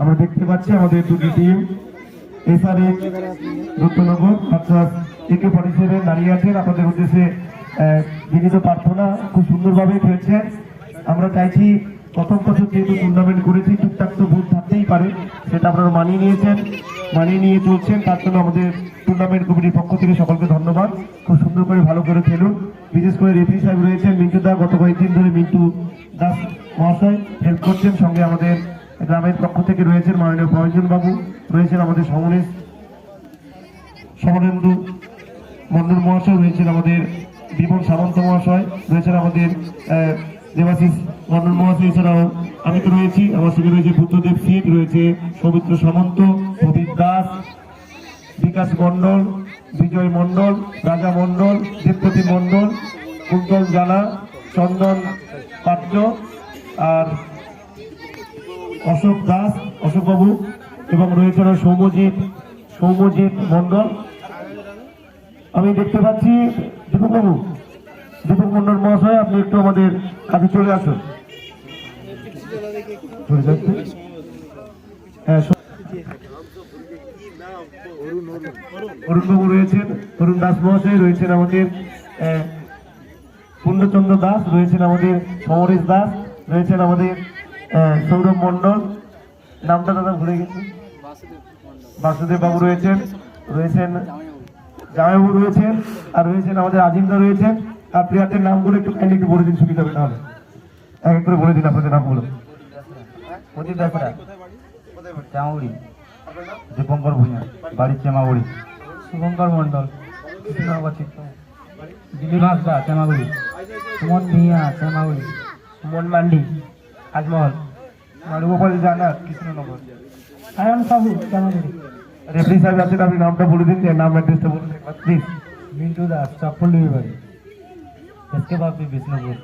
আমরা দেখতে পাচ্ছি আমাদের দুটি টিম। দাঁড়িয়ে প্রার্থনা খুব সুন্দরভাবে আমরা চাইছি বছর যেহেতু টুর্নামেন্ট করেছি তো থাকতেই পারে, সেটা আপনারা মানিয়ে নিয়েছেন, মানিয়ে নিয়ে চলছেন। তার জন্য আমাদের টুর্নামেন্ট কমিটির পক্ষ থেকে সকলকে ধন্যবাদ। খুব সুন্দর করে ভালো করে খেলুন। বিশেষ করে রেফারি সাহেব রয়েছেন, মিন্টু দা, গত কয়েকদিন ধরে মিন্টু দাস মহাশয় হেল্প করছেন, সঙ্গে আমাদের গ্রামের পক্ষ থেকে রয়েছেন মাননীয় প্রয়োজন বাবু, রয়েছেন আমাদের সমরেশ সমরেন্দু মন্ডল মহাশয়, রয়েছেন আমাদের বিমল সামন্ত মহাশয়, রয়েছেন আমাদের দেবাশিস মন্ডল মহাশয়, এছাড়াও আমি তো রয়েছি, আমার সঙ্গে রয়েছে বুদ্ধদেব সিট রয়েছে সৌমিত্র সামন্ত, প্রদীপ দাস, বিকাশ মণ্ডল বিজয় মণ্ডল, রাজা মণ্ডল দেবপতি মণ্ডল, কুন্তল জানা, চন্দন পাত্র আর অশোক দাস, অশোকবাবু এবং রয়েছেন সৌম্যজিৎ সৌম্যজিৎ মণ্ডল। আমি দেখতে পাচ্ছি দীপকবাবু। দীপক মণ্ডল মহাশয়, আপনি একটু আমাদের কাছে চলে আসুন। হ্যাঁ অরুণবাবু রয়েছেন অরুণ দাস মহাশয় রয়েছেন আমাদের পূর্ণচন্দ্র দাস রয়েছেন আমাদের সমরেশ দাস রয়েছেন আমাদের সৌরভ মণ্ডল নামটা দাদা ভুলে গেছি। বাসুদেব বাবু রয়েছেন রয়েছেন জামাইবাবু রয়েছেন আর রয়েছেন আমাদের আজিমদা রয়েছেন। আর প্লেয়ারদের নামগুলো একটু কাইন্ডলি একটু বলে দিন সুবিধা হবে তাহলে এক এক করে বলে দিন আপনাদের নামগুলো। চামাউড়ি দীপঙ্কর ভূঁইয়া, বাড়ির চেমাগুড়ি। শুভঙ্কর মণ্ডল দিলীপ হাসদা, চেমাগুড়ি। সুমন ভূঁইয়া, চেমাগুড়ি। সুমন মান্ডি আজমহল মারুগোপাল জানা কৃষ্ণনগর। সায়ন সাহু, চেমাগুড়ি। রেফারি সাহেব আছেন আপনি নামটা বলে দিন নাম অ্যাড্রেসটা বলুন প্লিজ। মিন্টু দাস চপ্পলডুবি বাড়ি বাপি, বিষ্ণুপুর।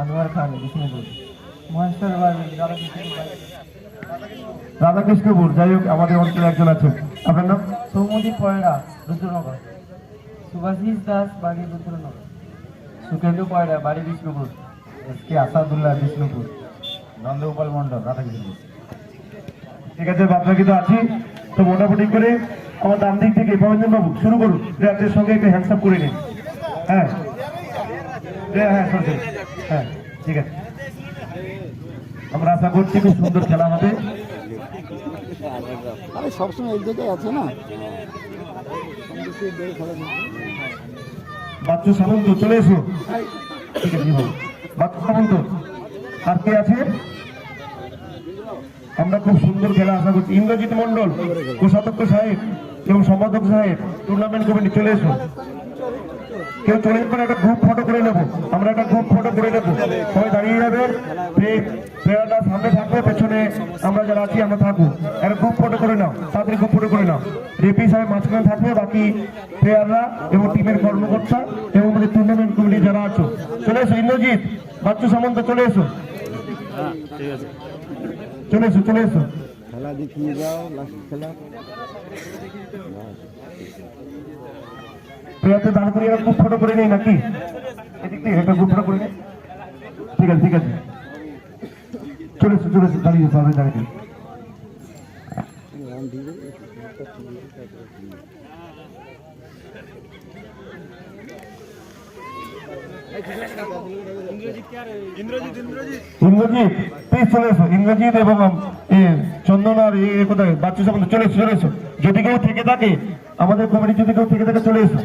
আনোয়ার খান, বিষ্ণুপুর। মহেশ্বর বাড়ি। রাধাকৃষ্ণপুর যাই হোক আমাদের অঞ্চলে একজন আছেন আপনার নাম? সৌমদীপ পয়রা রুদ্রনগর। সুভাষিস দাস বাড়ি রুদ্রনগর। সুকেন্দু পয়রা বাড়ি Bishnupur. S K Asadullah Bishnupur. Nandagopal Mondal Radhakrishnapur. ঠিক আছে বাদবাকি তো আছি। তো মোটামুটি করে আমার ডান দিক থেকে প্রয়োজন বাবু শুরু করুন। প্লেয়ারদের সঙ্গে একটু হ্যান্ডসাপ করে নিন। হ্যাঁ। হ্যাঁ হ্যাঁ হ্যাঁ ঠিক আছে। আমরা আশা করছি খুব সুন্দর খেলা হবে। আরে সবসময় এক জায়গায় আছে না? বাচ্চু সামন্ত চলে এসো। ঠিক আছে বাচ্চু সামন্ত আর কে আছে? আমরা খুব সুন্দর খেলা আশা করছি। ইন্দ্রজিৎ মন্ডল কোষাধ্যক্ষ সাহেব এবং সম্পাদক সাহেব টুর্নামেন্ট কমিটি চলে এসো। কেউ চলে যাবেন একটা গ্রুপ ফটো করে নেব। আমরা একটা গ্রুপ ফটো করে নেব সবাই দাঁড়িয়ে যাবেন প্লেয়াররা সামনে থাকবে আমরা যারা আছি আমরা থাকব। একটা গ্রুপ ফটো করে নাও তাড়াতাড়ি গ্রুপ ফটো করে নাও। রেপি সাহেব মাঝখানে থাকবে বাকি প্লেয়াররা এবং টিমের কর্মকর্তা এবং আমাদের টুর্নামেন্ট কমিটি যারা আছো। চলে এসো ইন্দ্রজিৎ বাচ্চু সামন্ত চলে এসো। চলে এসো চলে এসো। খেলা দেখিয়ে যাও লাস্ট খেলা। প্লেয়ারদের দাঁড় করিয়ে গ্রুপ ফটো করে নেই নাকি? এদিক থেকে একটা গ্রুপ ফটো করে নেই ঠিক আছে ঠিক আছে। চলে এসো। চলে এসো দাঁড়িয়ে দাঁড়িয়ে কোথায়? বাচ্চা চলে এসো চলে এসো। যদি কেউ থেকে থাকে, আমাদের কমিটি যদি কেউ থেকে থাকে, চলে এসো।